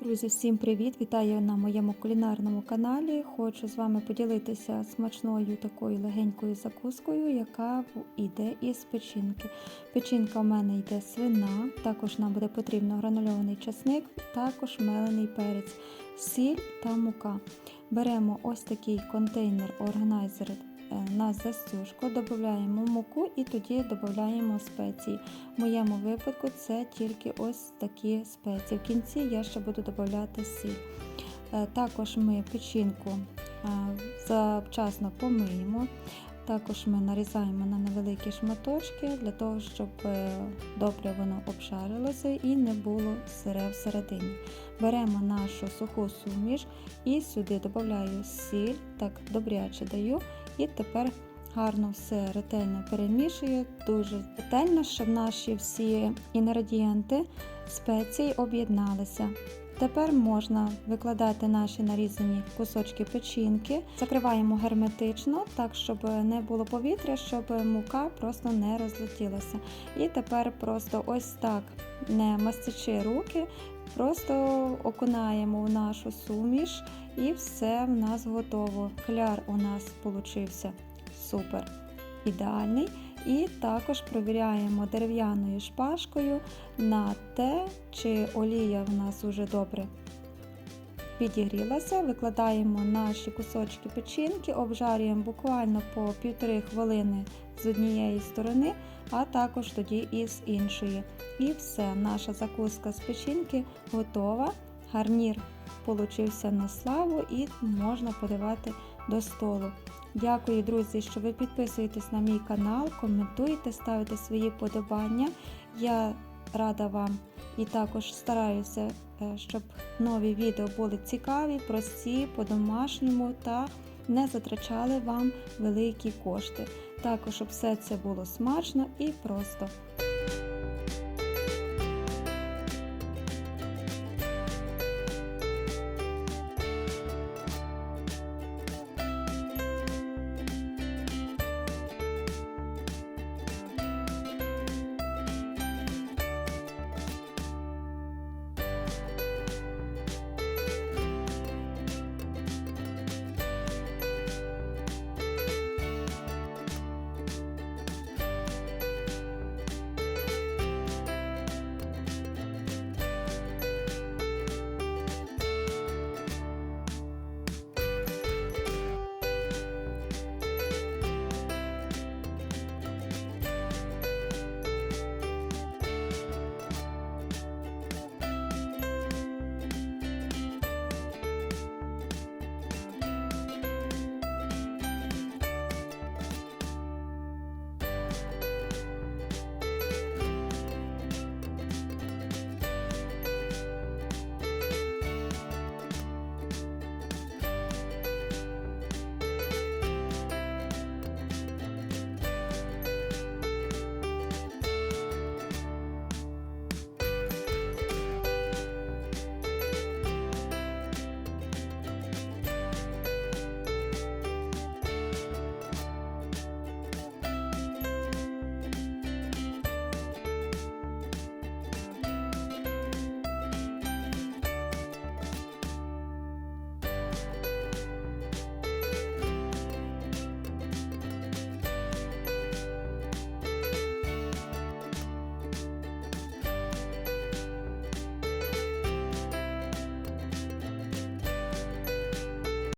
Друзі, всім привіт! Вітаю на моєму кулінарному каналі. Хочу з вами поділитися смачною такою легенькою закускою, яка йде із печінки. Печінка в мене йде свина, також нам буде потрібно гранульований часник, також мелений перець, сіль та мука. Беремо ось такий контейнер органайзер на застюжку, додаємо муку і тоді додаємо спеції. В моєму випадку це тільки ось такі спеції. В кінці я ще буду додати сіль. Е, Також ми печінку е, завчасно помиємо. Також ми нарізаємо на невеликі шматочки для того, щоб е, добре воно обжарилося і не було сире всередині. Беремо нашу суху суміш і сюди додаю сіль, так добряче даю, і тепер гарно все ретельно перемішую, дуже ретельно, щоб наші всі інгредієнти спеції об'єдналися. Тепер можна викладати наші нарізані кусочки печінки, закриваємо герметично, так щоб не було повітря, щоб мука просто не розлетілася. І тепер просто ось так, не мастячи руки, просто окунаємо в нашу суміш і все в нас готово. Кляр у нас получився супер ідеальний. І також провіряємо дерев'яною шпажкою на те, чи олія в нас уже добре підігрілася. Викладаємо наші кусочки печінки, обжарюємо буквально по півтори хвилини з однієї сторони, а також тоді і з іншої. І все, наша закуска з печінки готова. Гарнір получився на славу і можна подавати до столу. Дякую, друзі, що ви підписуєтесь на мій канал, коментуєте, ставите свої подобання. Я рада вам і також стараюся, е, щоб нові відео були цікаві, прості, по-домашньому та не затрачали вам великі кошти. Також, щоб все це було смачно і просто.